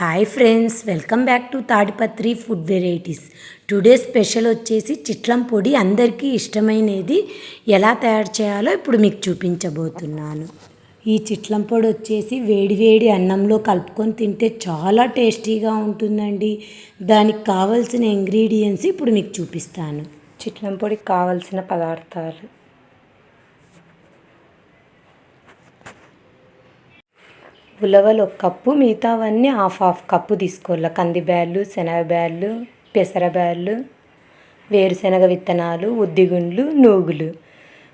Hi friends welcome back to Tadipatri food varieties today special వచ్చేసి చిట్లం పొడి అందరికీ ఇష్టమైనది ఎలా తయారు చేయాలో ఇప్పుడు మీకు చూపించబోతున్నాను. ఈ చిట్లం పొడి వచ్చేసి వేడివేడి అన్నంలో కలుపుకొని తింటే చాలా టేస్టీగా ఉంటుందండి. దానికి కావలసిన ఇంగ్రీడియంట్స్ ఇప్పుడు మీకు చూపిస్తాను. చిట్లం పొడికి కావలసిన పదార్థాలు. ఉలవలు ఒక కప్పు మిగతావన్నీ హాఫ్ హాఫ్ కప్పు తీసుకోవాలి. కందిబ్యాళ్ళు శనగబ్యాళ్ళు పెసరబ్యాళ్ళు వేరుశనగ విత్తనాలు ఉద్దిగుండ్లు నూగులు.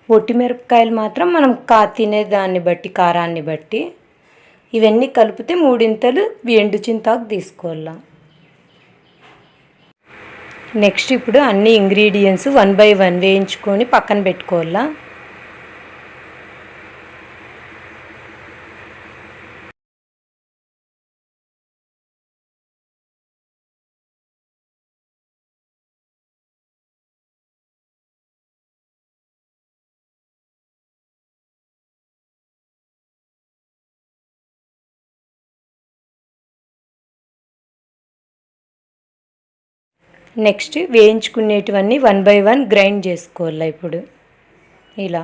ఒట్టిమిరపకాయలు మాత్రం మనం కా తినే దాన్ని బట్టి కారాన్ని బట్టి ఇవన్నీ కలిపితే మూడింతలు ఎండు చింతాకు తీసుకోవాలా. నెక్స్ట్ ఇప్పుడు అన్ని ఇంగ్రీడియంట్స్ వన్ బై వన్ వేయించుకొని పక్కన పెట్టుకోవాలా. నెక్స్ట్ వేయించుకునేటివన్నీ వన్ బై వన్ గ్రైండ్ చేసుకోవాలి ఇప్పుడు. ఇలా.